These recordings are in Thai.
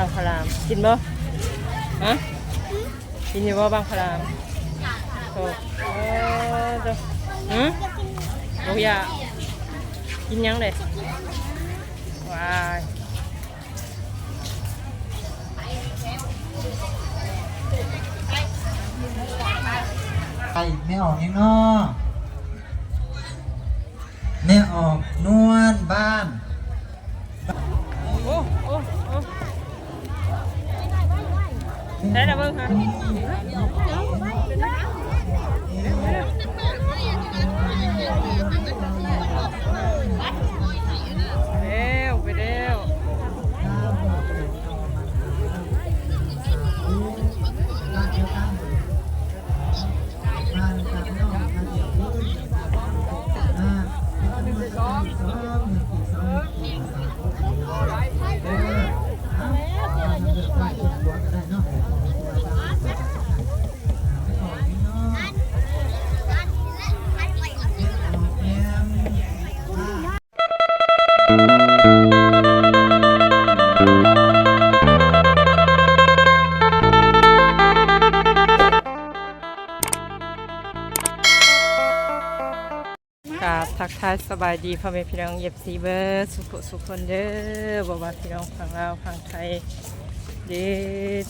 างพาราม กินบ่ฮะกินอยู่บ่บางพารามโอ้เออเจ้าหืมโอ้ยากินยังเลยว้ายไปไม่ออกยังนอไม่ออกนวลบ้าน ได้แล้วเบายดีพ่อแม่พี่น้องเย็บซีเบอร์สุขสุขคนเด้อบอกว่าพี่น้องฝั่งลาวฝั่งไทยดี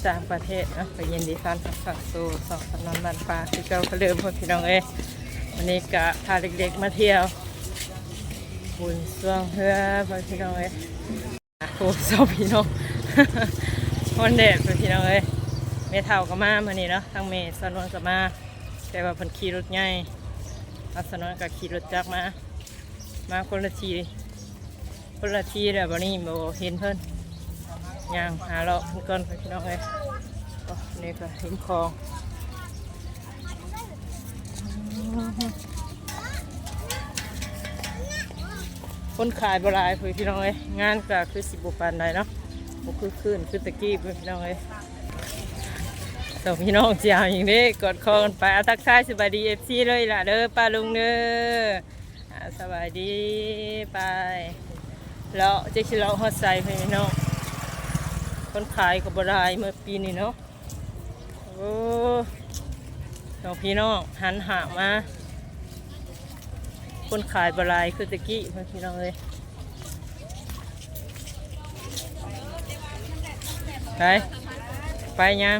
ต่างประเทศนะไปยินดีต้อนรับเข้าสู่สองสำนักบ้านป่าคือเจ้าก็เริ่มพ่อพี่น้องเอ้วันนี้กะพาเด็กๆมาเที่ยวบุญสวงเฮือพ่อพี่น้องเอ้โอ้สองพี่น้องวันเด็ดพ่อพี่น้องเอ้เมท่าก็มามื่อนี้เนาะทั้งเมย์สนวนก็มาแต่ว่าพันขี่รถใหญ่อาสนะก็ขี่รถจักรมา มาคนละทีคนละทีแล้ววันนี้โมเห็นเพิ่นยางหาเราะเพิ่นก่อนพี่น้องเลยนี่ก็เห็นคลองคนขายบลายพี่น้องเลยงานก็คือสิบปานใดเนาะบ่คือขึ้นคือตะกี้พี่น้องเลยสองพี่น้องเจียวอย่างนี้กดคอกันไปเอาทักทายสบายดีเอฟซีเลยล่ะเด้อป้าลุงเด้อ สบายดีไปแล้วเจ๊ชิเลาฮอดใส่พี่น้องคนขายกับบรายเมื่อปีนี้เนาะโอ้สองพี่น้องหันหามา คนขายบรายคือตะกี้เพี่น้องเลยไปไปยัง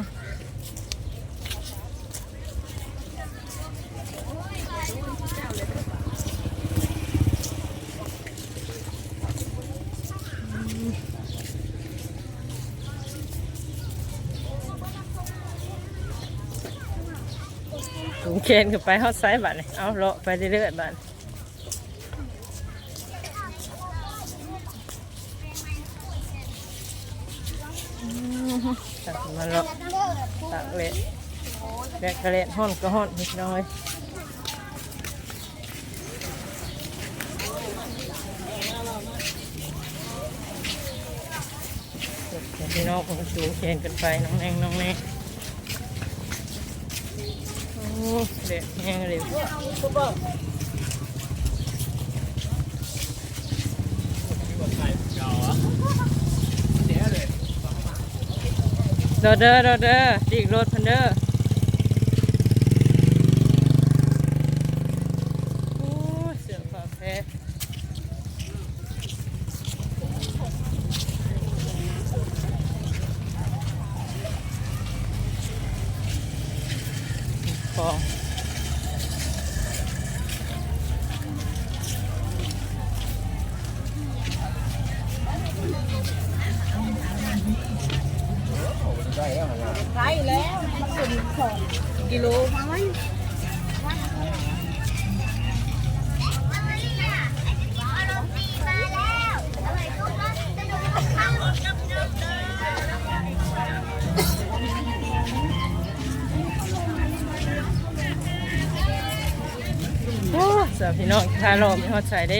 นขึ้นไปฮอดไซส์บัดนี่เอาเลาะไปเรื่อยๆบัดอืมตักมาเลาะตักเละแบกกระเละห้อนก็ห้อนนิดหน้อยพี่น้องผมจูเคนกันไปน้องแนงน้องแนง เลยแห้งเร็วเดอเด้อเด้อเด้อดีกรถพันเด้อ ใช่แล้วมันเป็นสองกิโลมาไหมโอ้เสือพี่น้องคาโลมีฮอดใส่เด้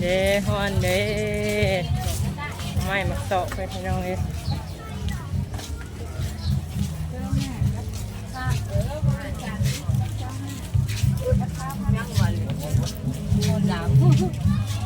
เด้ฮอนเด้ไม่มาโตไปพี่น้องเลยเ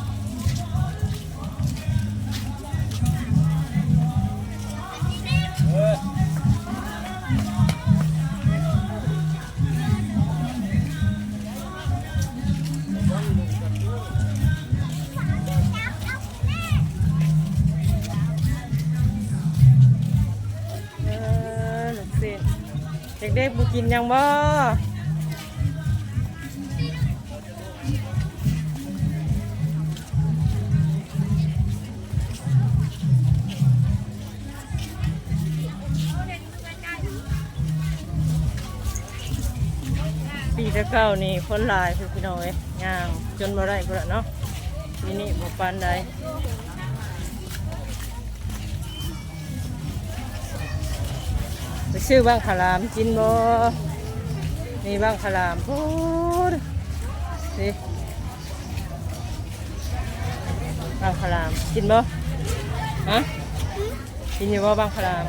ด็กๆบุกินยังบ่ปีตะเก้านี่คนลายคือพี่น้องเอ้ยย่างจนบ่ได้พุ่นละเนาะปีนี้บ่ปานใด ซื้อบ้างขลามกินบ่นี่บ้างขลามพูดสิบ้างขลามกินบ่ฮะกินอยู่บ่บ้างขลาม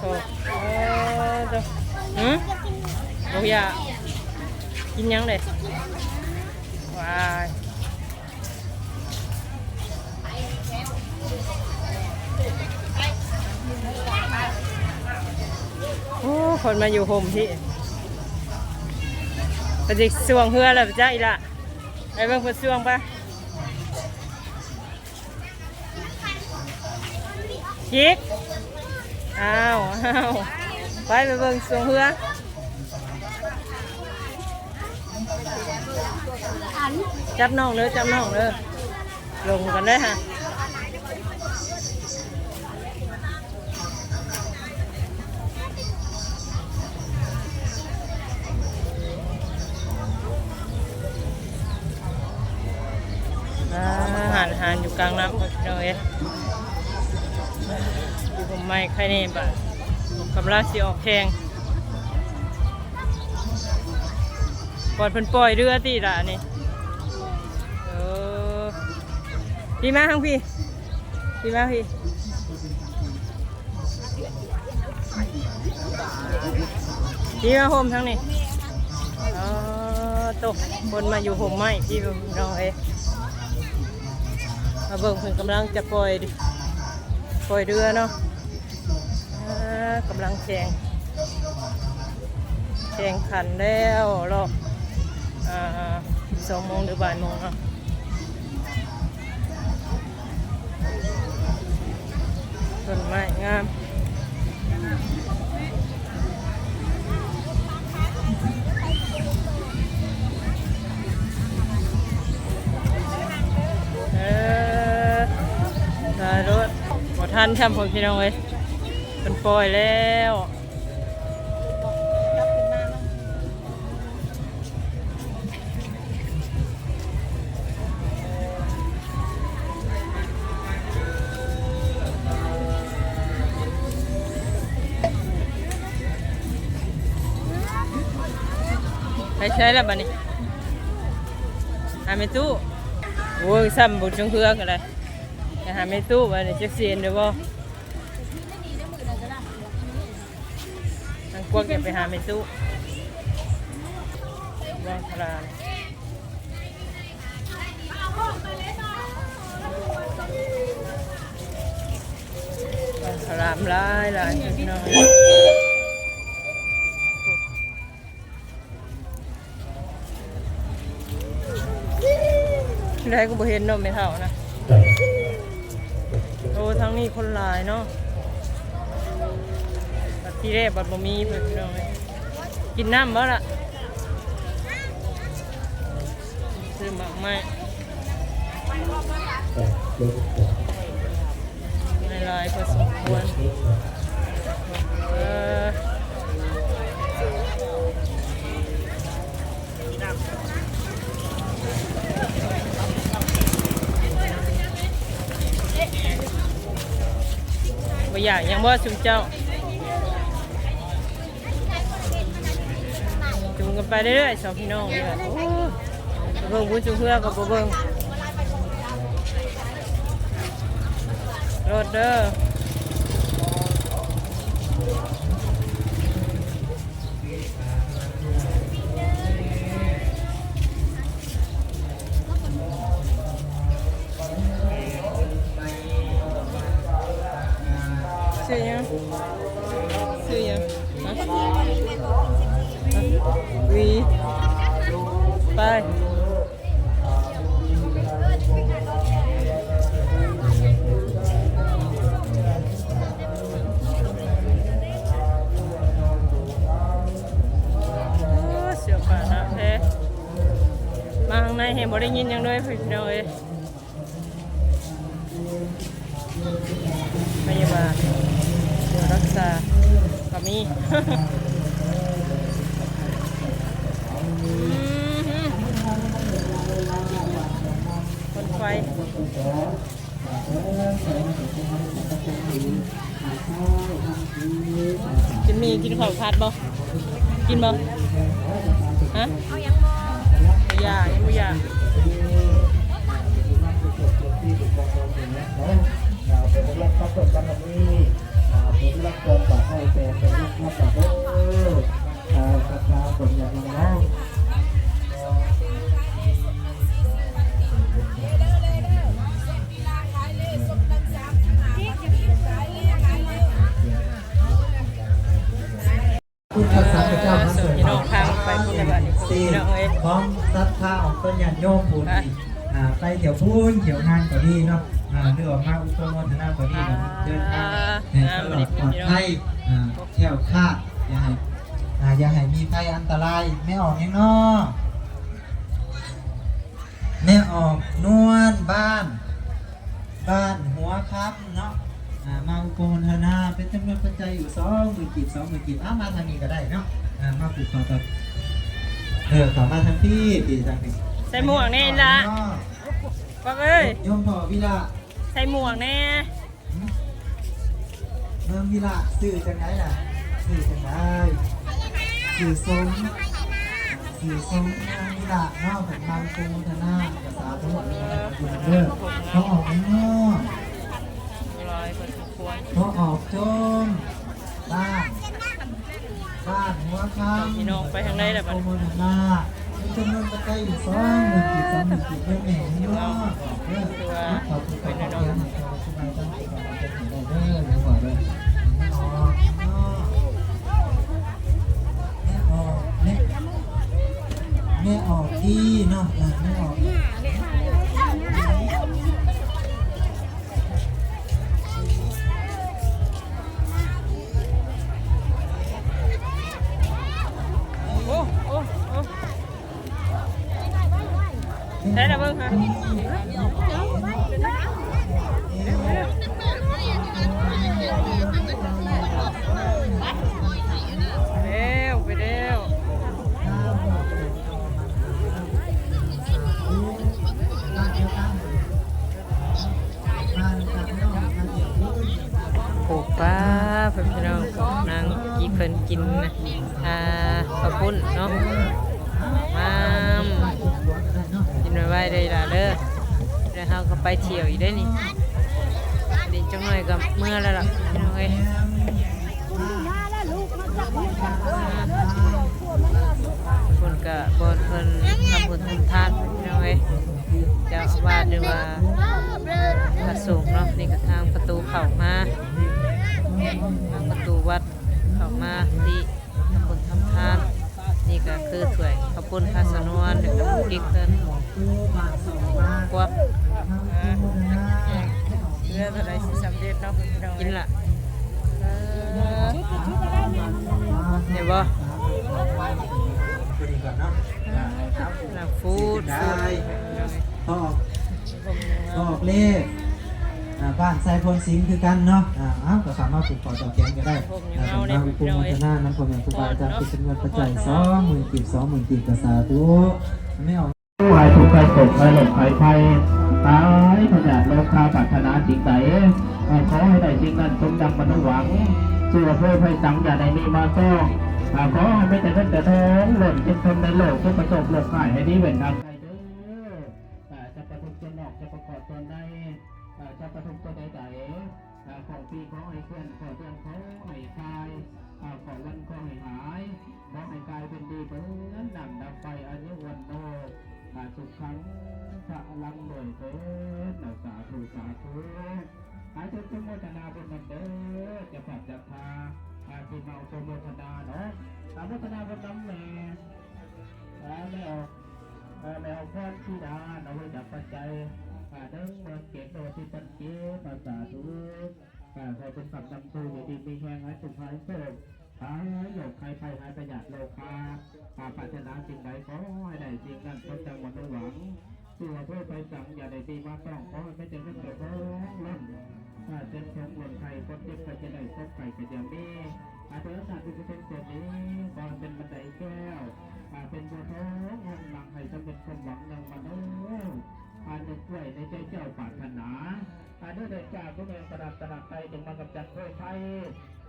โอ้เออเจ้าหืมโอ้ยกินยังเลยว้าย คนมาอยู่โฮมที่ปฏิสวงเฮือแล้วจ้าอีละไปเบิ่งเพิ่นสวงปะคิกอ้าวอ้าวไปไปเบิ่งสวงเฮือจับน้องเลยจับน้องเลยลงกันเลยฮะ ลางน้ำพี่น้องเอ้ยอยู่ผมไม่ใครนี่บะกำลังสิออกแข่งปล่อยเพิ่นปล่อยเรือตีละนี่เออพี่มาทั้งพี่พี่มาพี่พี่มาโฮมทั้งนี้เออตกคนมาอยู่โฮมไม่พี่น้องเอ้ย มาเบิ่งเพิ่นกำลังจะปล่อยปล่อยเรือเนาะกำลังแข่งแข่งขันแล้วรอบสองโมงหรือบ่ายโมงเนาะต้นไม้งาม ทันช่ำผมพี่น้องเอ้ยเป็นปล่อยแล้วใช้ใช้แล้วบัดนี้หาไมตู้โอ้ยซ้ำบุญจงเพื่อกันเลย หาไม่ตู้บัดนี้จะเสียนเดี๋ยวบ่ทางกวกอย่าไปหาไม่ตู้วางพลานวางพลามหลายหลายพี่น้องได้ก็บ่เห็นนาะไม่เท่านะ อ้ทั้งนี้คนหลายเนาะบัดที่แรกบัดบ่มีเพิ่นพี่น้องเอ้ยกินน้ำบ่ล่ะซื้อหมากไม้หลายๆพอสมควรเออบ่ อย่างยังว่าชุมเจ้าจุงกันไปเรื่อยๆสองพี่น้องเละโอ้เบิ่งบุญจุงเพื่อกับบ่เบิ่งรถเด้อ ซื้อยังฮะวีไปโอ้เสียว มีอืมคนไฟกินมีกินข้าวผัดบ่กินบ่ฮะเอายังบ่อยากยังบ่อยากเป็นรับความสดกันนี้เป็น รับความปลอดภัยแต่เป็นรับความปลอดภัยอ่าสักการผลอย่างน้องคุณพระสังฆเจ้าพระสสุงฆ์พี่น้องทางไปพุ่นละบาดนี้สี่พี่น้องเอ้ยพร้อมซัดข้าวต้นยันโยมปูนอ่าไปเที่ยวพูนเที่ยวงานก็ดีเนาะ เรื่องมาอุปโภคนาก็ดีเนาะเดินทางในตลอดปลอดภัยอ่าแถวคลาดอย่าให้อ่าอย่าให้มีภัยอันตรายไม่ออกยังเนาะแม่ออกนวลบ้าน บ้านหัวครับเนาะอ่ามาอุปโภคนาเป็นจำนวนปัจจัยอยู่สองหมื่นกีบสองหมื่นกีบอ้ามาทางนี้ก็ได้เนาะอ่ามาปลูกคอต่อเออขอมาทางพี่ปีทางนี้ใส่หมวกแน่ละว่าเอ้ยยมพ่อวิละ ใส่หมวกแน่เมืองวิละสื่อจังไงล่ะสื่อจังไงสื่อทรงสื่อทรงเมืองวิละเนาะผมบางปูธนาภาษาทั้งหมดนี้นะครับคุณเด้อเขาออกข้างนอกลอยพอสมควรเขาออกจมบ้านบ้านหัวคำพี่น้องไปทางไหนล่ะบัดโมนี้ธนามี จำนวนปัจจัยอยู่สองหมื่นกีบสองหมื่นกีบเยอะแม่นี่เนาะเด้อขอบคุณขอบคุณขอบคุณขอบคุณตั้งใจขอบคุณเด้อเดี๋ยวก่อนเด้อออกเนแม่ออกแม่ออกดีเนาะแม่ออก ปเร็วปลูกป้าเพื่อนพี่น้องนางกีเพิ่นกินนะอ่าข้าวปุ้นเนาะมา เฮาก็ไปเที่ยวอีกได้นี่เดิจังหน่อยก็เมื่อแล้วล่ะพี่น้องเอ้ยเพิ่นก็บ่เพิ่นทำบุญทำทานพี่น้องเอ้ยจ้าอาวาสหรือว่าพระสงฆ์เนาะนี่ก็ทางประตูเข้ามาทางประตูวัดเข้ามาที่ทำบุญทำทาน นี่ก็คือถ้วยข้าวปุ้นพาสนวนหรือกับกิ๊กเพิ่น กินละเออเดี๋ยวบ่หลักฟูดฟูดออกออกเลขอ่าบ้านไซพลสิงห์คือกันเนาะอ่าอ้าวก็สามารถปลูกขอต่อแกงก็ได้อ่าสำนักวิปุมพัฒนาน้ำพรมครูบาอาจารย์เป็นจำนวนปัจจัยสองหมื่นกีบสองหมื่นกีบกษาธุไม่ออกผู้ หายถูกข์ใครตกใครหลบใครภัยตายพยาธิโลกาปรารถนาสิ่งใดเอ่อขอให้ได้สิ่งนั้นสมดังบรรลุหวังเชื่อเพื่อภัยสังอย่าได้มีมาต้องขอให้ไม่แต่เงินแต่ทองหล่นจิตทนในโลกทุกประสบโลกหายให้ดีเว้นทางไกลเด้ออ่จะประทุกตัวนอกจะประกอบตัวในอ่าจะประทุกตัวใดๆอ่าของปีขอให้เคลื่อนขอเตือนขอให้คลายอ่ขอวันขอให้หายขอให้กายเป็นดีเหมือนดังดับไฟอันยุวันโน อาสุขังพระลังโดยเถิดนะสาธุสาธุอาจารย์สมโมทนาบุญนเด้อจะฝากจะพาอาที่มาสมโมทนาเนาะสามโมทนาบุญนำแม่อาไม่ออกอาไม่ออกพรชีดาเอาไว้จับปัจจัยอาเด้งเมืองเก็บโดที่ปัจเจภาษาทุกอาใครเป็นฝักนำสู่อยู่ดีมีแหงให้สุขหายโศก หายหยกใครไปหายประหยัดโลคาอาปัจจนาสิ่งใดขอให้ได้สิ่งนั้นต้นจังหวัดหวังตัวเพื่อไปสั่งอย่าได้ตีมาต้องขอให้ไม่เจอเรื่องเดือดร้อนลั่นถ้าเจ็บท้องหล่นไข่คนเจ็บก็จะได้พบไข่ก็จะมีอาจารย์ศาสตร์ที่เป็นส่วนนี้ก่อนเป็นบันไดแก้วอาเป็นบัวท้องห้องหลังให้สำเร็จความหวังดังมาโน้อาจะช่วยในใจเจ้าปรารถนาอาเด้วยเด็กจากผู้แม่ประดับตระใจจึงมากับจัดเพื่อไทย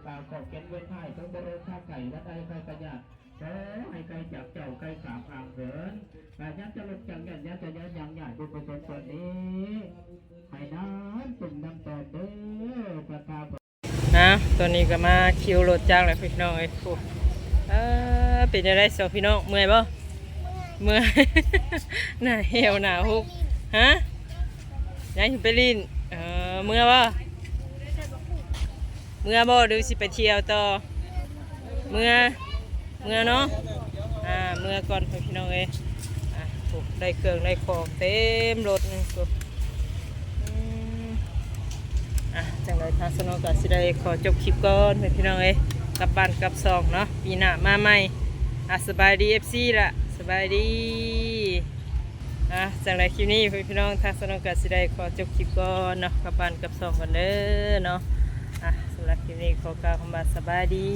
กล่าวขอบเขียนเว้นให้ทั้งบริเวณข้าไก่และใดใครประหยัดขอให้ไกลจากเจ้าไกลขามห่างเหินแต่ยักจะลดจังยันยักจะยันยังใหญ่ดูประสนตัวนนี้ให้นานตุ่มน้ำตอนเด้อประกาศนะตัวนี้ก็มาคิวรถจักรแล้วพี่น้องไอ้ครูเออเป็นจะได้สองพี่น้องเมื่อยบ่เมื่อยหนาเหี่ยวหนาฮุกฮะยังอยู่ไปลินเออเมื่อยบ่ เมื่อบ่ดูสิไปเที่ยวต่อเมื่อเมื่อเนาะอ่าเมื่อก่อนพี่น้องเอ้ยอะโอ้ได้เครื่องได้ของเต็มรถนี่กูอะจังเลยทางสนองก็สิได้ขอจบคลิปก่อนพี่น้องเอ้ยกลับบ้านกลับซองเนาะปีหน้ามาใหม่อะสบายดี FC ละสบายดีอะจังเลยคลิปนี้พี่น้องทางสนองก็สิได้ขอจบคลิปก่อนเนาะกลับบ้านกลับซองกันเด้อเนาะำหรับคลิปนี้ขอกล่าวคำว่าสบายดี